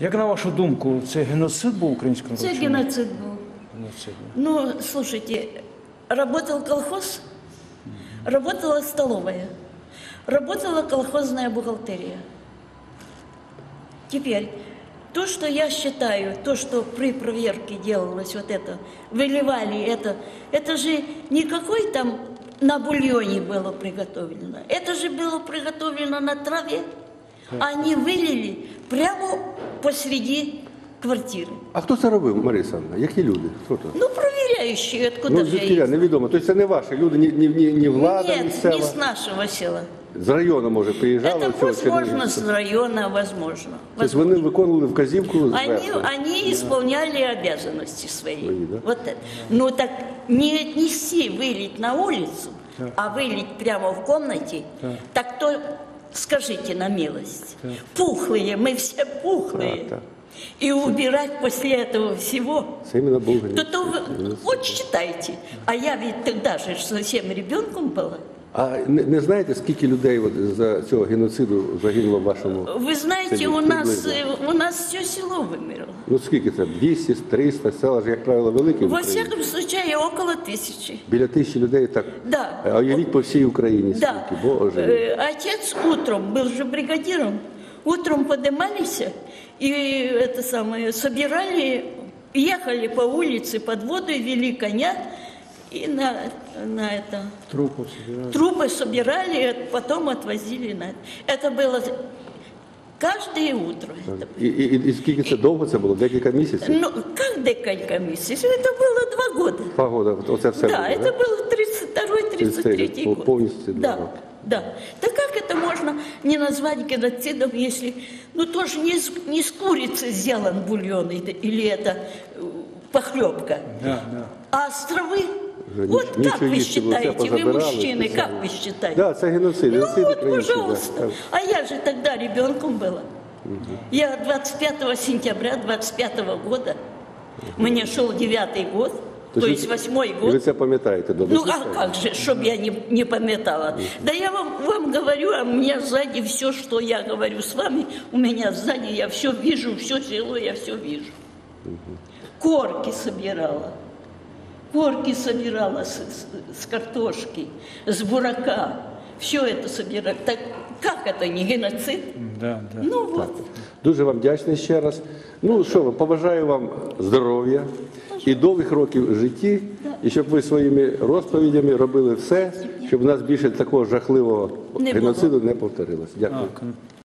Як на вашу думку, це геноцид був українського народу? Це геноцид был. Геноцид. Ну, слушайте, работал колхоз, работала столовая, работала колхозная бухгалтерия. Теперь, то, что я считаю, то, что при проверке делалось вот это, выливали это, это же не какой там на бульоне было приготовлено. Это же было приготовлено на траве. Они вылили прямо посреди квартиры. А хто це робив, Марія Олександровна? Які люди? Хто то? Ну, проверяющие, откуда Ну, же звідки я их невідомо. Тобто це не ваші люди, ні, ні, ні, ні влада Нет, місцева. не с нашего села. З району, може, приїжджали. Это в цього возможно Чернігівська? с района, возможно. Тобто вони виконували вказівку Они, зверху. они исполняли обязанности свои. Свои, да? Вот это. Ну так не отнести, вылить на улицу, а вылить прямо в комнате, так то скажите на милость. Пухлые, мы все пухлые. И убирать после этого всего. То, то вы, вот считайте. А я ведь тогда же совсем ребенком была. А не, не знаєте, скільки людей от за цього геноциду загинуло в вашому? Вы знаете, селі? у нас, Приблизно. э, у нас все село вымерло. Ну скільки це? 200, 300, села ж, як правило, великі в Во Україні. всяком случае, около тысячи. Біля тисячі людей так. Да. А уявіть по всій Україні Да. скільки, Боже. Э, Отец утром был же бригадиром. Утром поднимались и это самое собирали, ехали по улице под воду и вели коня и на, на это Трупи собирали. трупы собирали, а потом отвозили на это было каждое утро. Это І, і, і, і скільки це довго це було? Декілька місяців? Ну, как деколька месяцев? Это было два года. Два года, оце все Да, було, это был 32-33 33, год. полностью два Да, года. да. Да как это можно не назвать геноцидом, если, ну, тоже не, с- не с курицы сделан бульон или или это э, похлебка, Да, да. а с травы. Вже Вот ніч- как нічого вы їсти було, все считаете, вы позабирали, мужчины, все как саме. вы считаете? Да, це геноцид. Ну геноцид вот, український, да. пожалуйста. А я же тогда ребенком была. Я 25 сентября 25 года, мне шел девятый год, то, Тобто есть ви- восьмой і Ви год. це пам'ятаєте добре? Ну а как же, чтобы я не, не пометала? Да я вам, вам говорю, а у меня сзади все, что я говорю с вами, у меня сзади я все вижу, все село я все вижу. Корки собирала. Корки собирала с, с- с картошки, с бурака. Все это собирала. Так как это не геноцид? Да, да. Ну вот. Дуже вам вдячний ще раз. Ну що ви, побажаю вам здоров'я і довгих років в житті, і щоб ви своїми розповідями робили все, щоб у нас більше такого жахливого геноциду не повторилось. Дякую.